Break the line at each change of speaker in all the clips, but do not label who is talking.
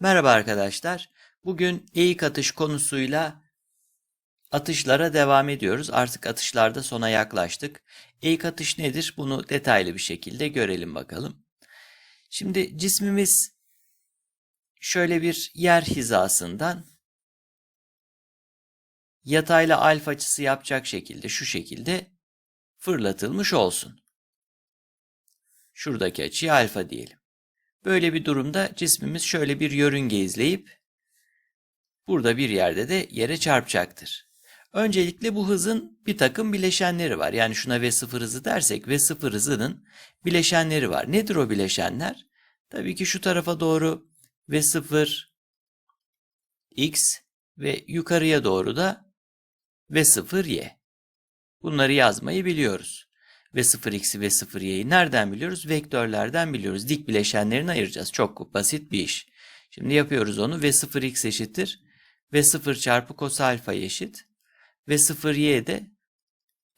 Merhaba arkadaşlar. Bugün eğik atış konusuyla atışlara devam ediyoruz. Artık atışlarda sona yaklaştık. Eğik atış nedir? Bunu detaylı bir şekilde görelim bakalım. Şimdi cismimiz şöyle bir yer hizasından yatayla alfa açısı yapacak şekilde şu şekilde fırlatılmış olsun. Şuradaki açıya alfa diyelim. Böyle bir durumda cismimiz şöyle bir yörünge izleyip burada bir yerde de yere çarpacaktır. Öncelikle bu hızın bir takım bileşenleri var. Yani şuna V0 hızı dersek V0 hızının bileşenleri var. Nedir o bileşenler? Tabii ki şu tarafa doğru V0 x ve yukarıya doğru da V0 y. Bunları yazmayı biliyoruz ve 0x'i ve 0y'yi nereden biliyoruz? Vektörlerden biliyoruz. Dik bileşenlerini ayıracağız. Çok basit bir iş. Şimdi yapıyoruz onu ve 0x eşittir ve 0 çarpı kos alfa eşit ve 0y de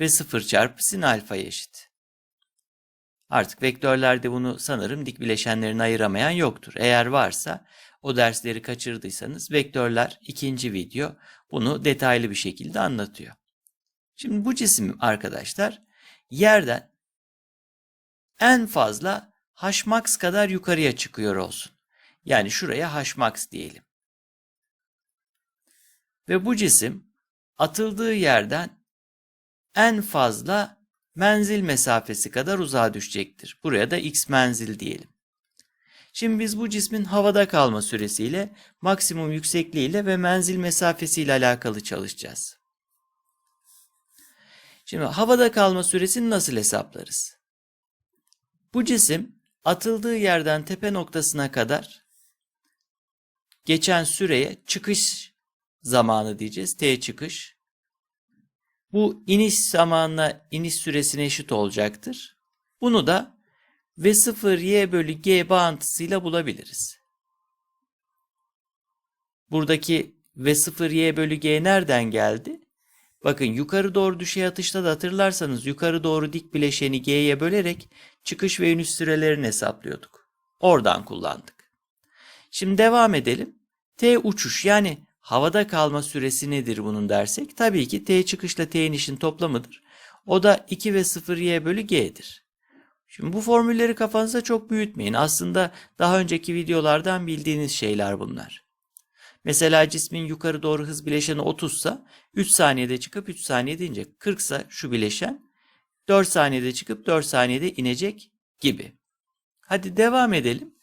ve 0 çarpı sin alfa eşit. Artık vektörlerde bunu sanırım dik bileşenlerini ayıramayan yoktur. Eğer varsa o dersleri kaçırdıysanız vektörler ikinci video bunu detaylı bir şekilde anlatıyor. Şimdi bu cisim arkadaşlar yerden en fazla Hmax kadar yukarıya çıkıyor olsun. Yani şuraya Hmax diyelim. Ve bu cisim atıldığı yerden en fazla menzil mesafesi kadar uzağa düşecektir. Buraya da x menzil diyelim. Şimdi biz bu cismin havada kalma süresiyle, maksimum yüksekliğiyle ve menzil mesafesiyle alakalı çalışacağız. Şimdi havada kalma süresini nasıl hesaplarız? Bu cisim atıldığı yerden tepe noktasına kadar geçen süreye çıkış zamanı diyeceğiz. T çıkış. Bu iniş zamanına iniş süresine eşit olacaktır. Bunu da V0 y bölü g bağıntısıyla bulabiliriz. Buradaki V0 y bölü g nereden geldi? Bakın yukarı doğru düşey atışta da hatırlarsanız yukarı doğru dik bileşeni G'ye bölerek çıkış ve iniş sürelerini hesaplıyorduk. Oradan kullandık. Şimdi devam edelim. T uçuş yani havada kalma süresi nedir bunun dersek? Tabii ki T çıkışla T inişin toplamıdır. O da 2 ve 0 y bölü g'dir. Şimdi bu formülleri kafanızda çok büyütmeyin. Aslında daha önceki videolardan bildiğiniz şeyler bunlar. Mesela cismin yukarı doğru hız bileşeni 30 sa 3 saniyede çıkıp 3 saniyede inecek. 40 sa şu bileşen 4 saniyede çıkıp 4 saniyede inecek gibi. Hadi devam edelim.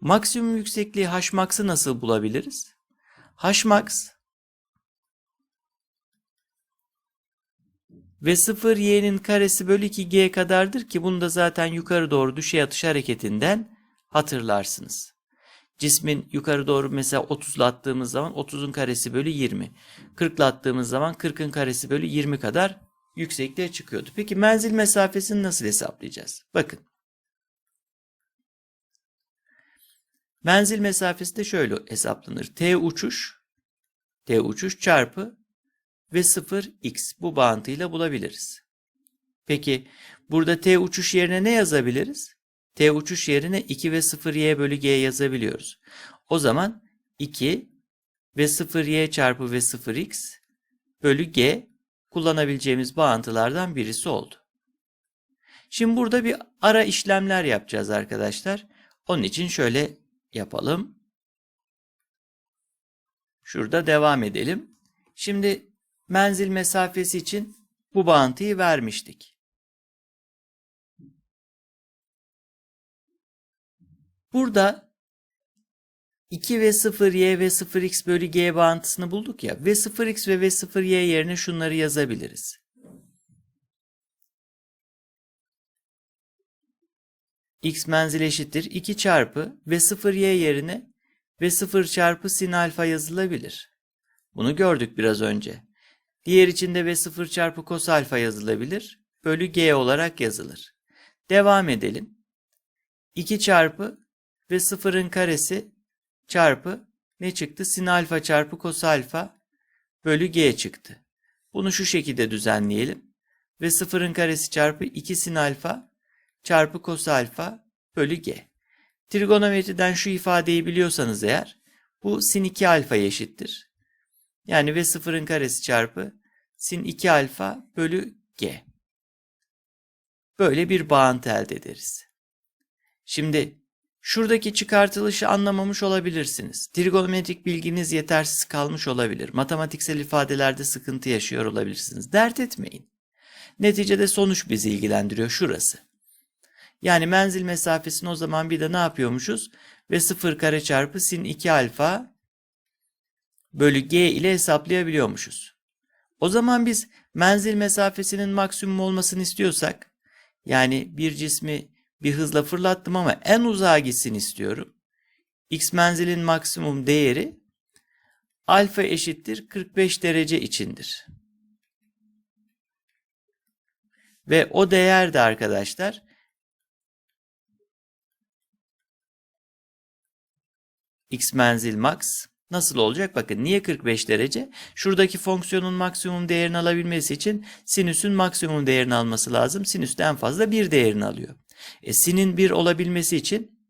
Maksimum yüksekliği Hmax'ı nasıl bulabiliriz? Hmax ve 0y'nin karesi bölü 2g kadardır ki bunu da zaten yukarı doğru düşey atış hareketinden hatırlarsınız. Cismin yukarı doğru mesela 30'la attığımız zaman 30'un karesi bölü 20. 40'la attığımız zaman 40'ın karesi bölü 20 kadar yüksekliğe çıkıyordu. Peki menzil mesafesini nasıl hesaplayacağız? Bakın. Menzil mesafesi de şöyle hesaplanır. T uçuş T uçuş çarpı ve 0x bu bağıntıyla bulabiliriz. Peki burada T uçuş yerine ne yazabiliriz? T uçuş yerine 2 ve 0y bölü g yazabiliyoruz. O zaman 2 ve 0y çarpı ve 0x bölü g kullanabileceğimiz bağıntılardan birisi oldu. Şimdi burada bir ara işlemler yapacağız arkadaşlar. Onun için şöyle yapalım. Şurada devam edelim. Şimdi menzil mesafesi için bu bağıntıyı vermiştik. Burada 2 ve 0y ve 0x bölü g bağıntısını bulduk ya. Ve 0x ve ve 0y yerine şunları yazabiliriz. x menzil eşittir 2 çarpı ve 0y yerine ve 0 çarpı sin alfa yazılabilir. Bunu gördük biraz önce. Diğer içinde ve 0 çarpı kos alfa yazılabilir. Bölü g olarak yazılır. Devam edelim. 2 çarpı ve sıfırın karesi çarpı ne çıktı? Sin alfa çarpı kos alfa bölü g çıktı. Bunu şu şekilde düzenleyelim. Ve sıfırın karesi çarpı 2 sin alfa çarpı kos alfa bölü g. Trigonometriden şu ifadeyi biliyorsanız eğer Bu sin 2 alfaya eşittir. Yani V sıfırın karesi çarpı sin 2 alfa bölü G. Böyle bir bağıntı elde ederiz. Şimdi şuradaki çıkartılışı anlamamış olabilirsiniz. Trigonometrik bilginiz yetersiz kalmış olabilir. Matematiksel ifadelerde sıkıntı yaşıyor olabilirsiniz. Dert etmeyin. Neticede sonuç bizi ilgilendiriyor şurası. Yani menzil mesafesini o zaman bir de ne yapıyormuşuz? Ve 0 kare çarpı sin 2 alfa bölü g ile hesaplayabiliyormuşuz. O zaman biz menzil mesafesinin maksimum olmasını istiyorsak yani bir cismi bir hızla fırlattım ama en uzağa gitsin istiyorum. X menzilin maksimum değeri alfa eşittir 45 derece içindir. Ve o değer de arkadaşlar x menzil max nasıl olacak? Bakın niye 45 derece? Şuradaki fonksiyonun maksimum değerini alabilmesi için sinüsün maksimum değerini alması lazım. Sinüs de en fazla bir değerini alıyor. E, sinin 1 olabilmesi için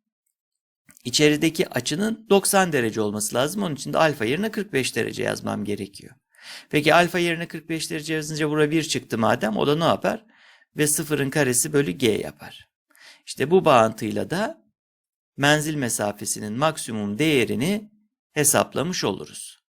içerideki açının 90 derece olması lazım. Onun için de alfa yerine 45 derece yazmam gerekiyor. Peki alfa yerine 45 derece yazınca buraya 1 çıktı madem o da ne yapar? Ve sıfırın karesi bölü g yapar. İşte bu bağıntıyla da menzil mesafesinin maksimum değerini hesaplamış oluruz.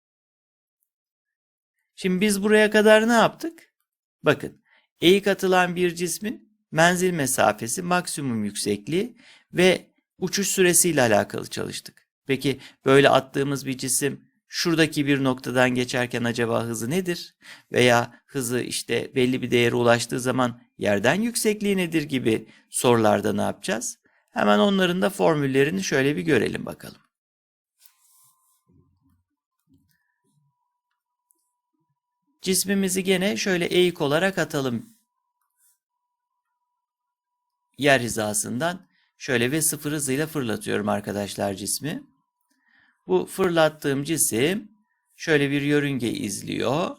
Şimdi biz buraya kadar ne yaptık? Bakın eğik atılan bir cismin menzil mesafesi, maksimum yüksekliği ve uçuş süresiyle alakalı çalıştık. Peki böyle attığımız bir cisim şuradaki bir noktadan geçerken acaba hızı nedir? Veya hızı işte belli bir değere ulaştığı zaman yerden yüksekliği nedir gibi sorularda ne yapacağız? Hemen onların da formüllerini şöyle bir görelim bakalım. Cismimizi gene şöyle eğik olarak atalım. Yer hizasından şöyle ve sıfır hızıyla fırlatıyorum arkadaşlar cismi. Bu fırlattığım cisim şöyle bir yörünge izliyor.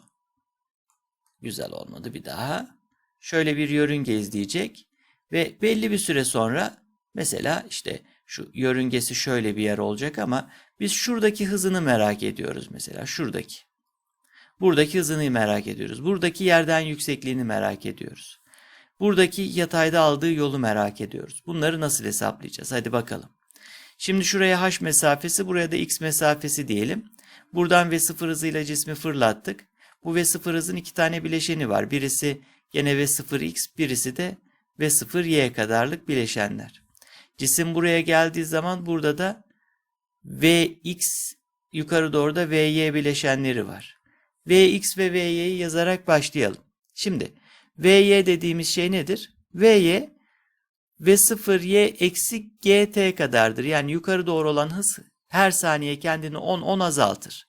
Güzel olmadı bir daha. Şöyle bir yörünge izleyecek ve belli bir süre sonra mesela işte şu yörüngesi şöyle bir yer olacak ama biz şuradaki hızını merak ediyoruz mesela şuradaki. Buradaki hızını merak ediyoruz. Buradaki yerden yüksekliğini merak ediyoruz. Buradaki yatayda aldığı yolu merak ediyoruz. Bunları nasıl hesaplayacağız? Hadi bakalım. Şimdi şuraya h mesafesi, buraya da x mesafesi diyelim. Buradan v sıfır hızıyla cismi fırlattık. Bu v sıfır hızın iki tane bileşeni var. Birisi gene v sıfır x, birisi de v sıfır y kadarlık bileşenler. Cisim buraya geldiği zaman burada da vx yukarı doğru da vy bileşenleri var. vx ve vy'yi yazarak başlayalım. Şimdi vy dediğimiz şey nedir? vy ve 0y eksi gt kadardır. Yani yukarı doğru olan hız her saniye kendini 10-10 azaltır.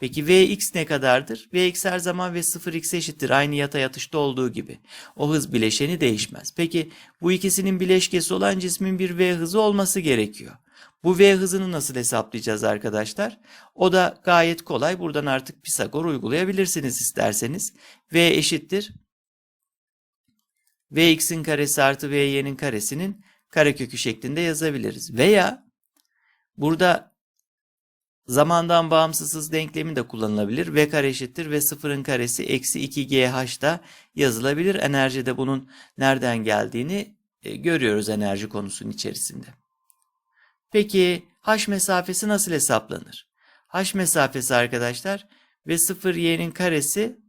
Peki vx ne kadardır? vx her zaman v 0x eşittir. Aynı yatay atışta olduğu gibi. O hız bileşeni değişmez. Peki bu ikisinin bileşkesi olan cismin bir v hızı olması gerekiyor. Bu v hızını nasıl hesaplayacağız arkadaşlar? O da gayet kolay. Buradan artık Pisagor uygulayabilirsiniz isterseniz. v eşittir vx'in karesi artı vy'nin karesinin karekökü şeklinde yazabiliriz. Veya burada zamandan bağımsızsız denklemi de kullanılabilir. v kare eşittir ve sıfırın karesi eksi 2gh da yazılabilir. Enerjide bunun nereden geldiğini e, görüyoruz enerji konusunun içerisinde. Peki h mesafesi nasıl hesaplanır? h mesafesi arkadaşlar ve 0y'nin karesi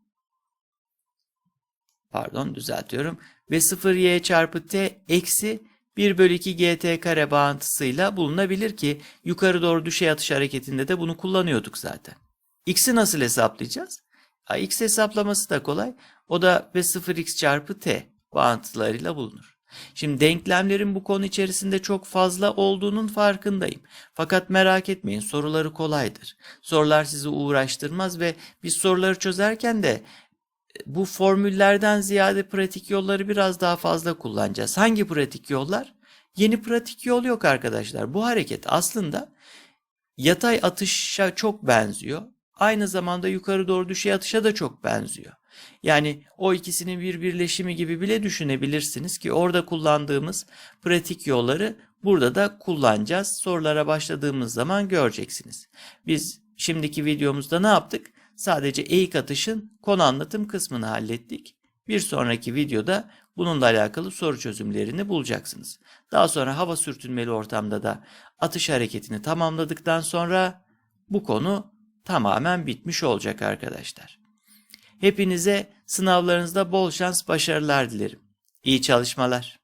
pardon düzeltiyorum ve 0y çarpı t eksi 1 bölü 2 gt kare bağıntısıyla bulunabilir ki yukarı doğru düşey atış hareketinde de bunu kullanıyorduk zaten. X'i nasıl hesaplayacağız? Ha, X hesaplaması da kolay. O da ve 0x çarpı t bağıntılarıyla bulunur. Şimdi denklemlerin bu konu içerisinde çok fazla olduğunun farkındayım. Fakat merak etmeyin soruları kolaydır. Sorular sizi uğraştırmaz ve biz soruları çözerken de bu formüllerden ziyade pratik yolları biraz daha fazla kullanacağız. Hangi pratik yollar? Yeni pratik yol yok arkadaşlar. Bu hareket aslında yatay atışa çok benziyor. Aynı zamanda yukarı doğru düşey atışa da çok benziyor. Yani o ikisinin bir birleşimi gibi bile düşünebilirsiniz ki orada kullandığımız pratik yolları Burada da kullanacağız. Sorulara başladığımız zaman göreceksiniz. Biz şimdiki videomuzda ne yaptık? Sadece eğik atışın konu anlatım kısmını hallettik. Bir sonraki videoda bununla alakalı soru çözümlerini bulacaksınız. Daha sonra hava sürtünmeli ortamda da atış hareketini tamamladıktan sonra bu konu tamamen bitmiş olacak arkadaşlar. Hepinize sınavlarınızda bol şans, başarılar dilerim. İyi çalışmalar.